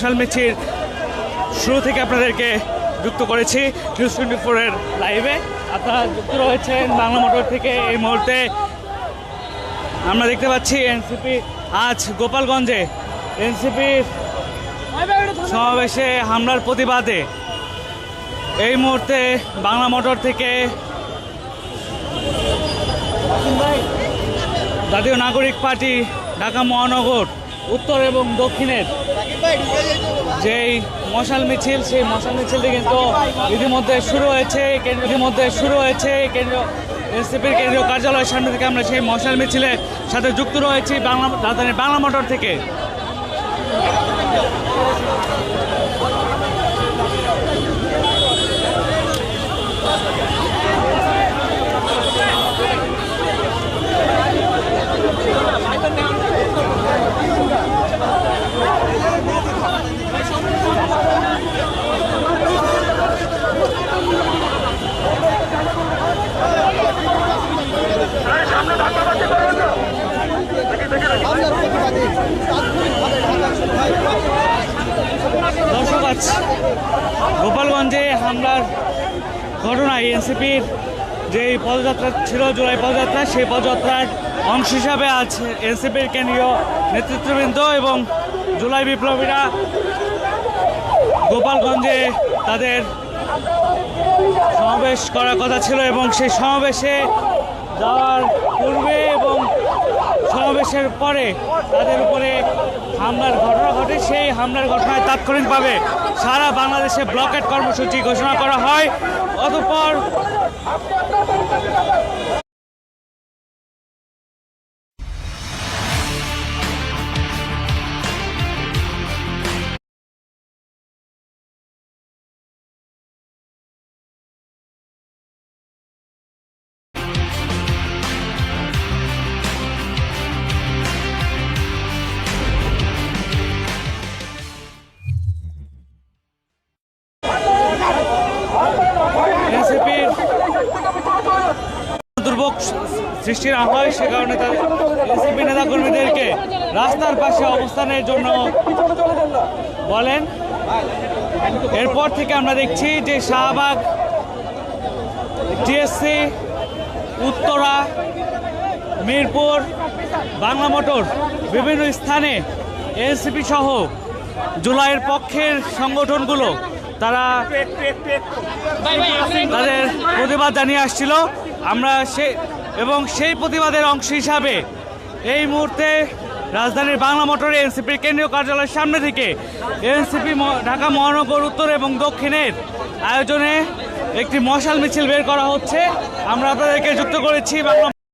মশাল মিছিল শুরু থেকে আপনাদেরকে যুক্ত করেছি নিউজ টোয়েন্টি ফোরের লাইভে। আপনারা যুক্ত রয়েছেন বাংলা মোটর থেকে এই মুহূর্তে। আমরা দেখতে পাচ্ছি এনসিপি, আজ গোপালগঞ্জে এনসিপির সমাবেশে হামলার প্রতিবাদে। এই মুহূর্তে বাংলা মোটর থেকে জাতীয় নাগরিক পার্টি ঢাকা মহানগর উত্তর এবং দক্ষিণের যেই মশাল মিছিল, সেই মশাল মিছিলটি কিন্তু ইতিমধ্যে শুরু হয়েছে। ইতিমধ্যে শুরু হয়েছে। কেন্দ্রীয় কেন্দ্রীয় কার্যালয়ের সামনে থেকে আমরা সেই মশাল মিছিলের সাথে যুক্ত রয়েছি বাংলা রাজধানী বাংলা মোটর থেকে। দর্শক আজ গোপালগঞ্জে হামলার ঘটনায় এনসিপির যে পদযাত্রা ছিল, জুলাই পদযাত্রা, সেই পদযাত্রার অংশ হিসাবে আজ এনসিপির কেন্দ্রীয় নেতৃত্ববৃন্দ এবং জুলাই বিপ্লবীরা গোপালগঞ্জে তাদের সমাবেশ করার কথা ছিল এবং সেই সমাবেশে যাওয়ার পূর্বে এবং সমাবেশের পরে তাদের উপরে হামলার ঘটনা ঘটে। সেই হামলার ঘটনায় তাৎক্ষণিকভাবে সারা বাংলাদেশে ব্লকেট কর্মসূচি ঘোষণা করা হয়। অতঃপর এনসিপির দুর্ভোগ সৃষ্টি না হয় সে কারণে তাদের এনসিপি নেতাকর্মীদেরকে রাস্তার পাশে অবস্থানের জন্য বলেন। এরপর থেকে আমরা দেখছি যে শাহবাগ, টিএসসি, উত্তরা, মিরপুর, বাংলা মোটর বিভিন্ন স্থানে এনসিপি সহ জুলাইয়ের পক্ষের সংগঠনগুলো তারা তাদের প্রতিবাদ জানিয়ে আসছিল। আমরা সে এবং সেই প্রতিবাদের অংশ হিসাবে এই মুহূর্তে রাজধানীর বাংলা মোটরে এনসিপির কেন্দ্রীয় কার্যালয়ের সামনে থেকে এনসিপি ঢাকা মহানগর উত্তর এবং দক্ষিণের আয়োজনে একটি মশাল মিছিল বের করা হচ্ছে। আমরা আপনাদেরকে যুক্ত করেছি বাংলা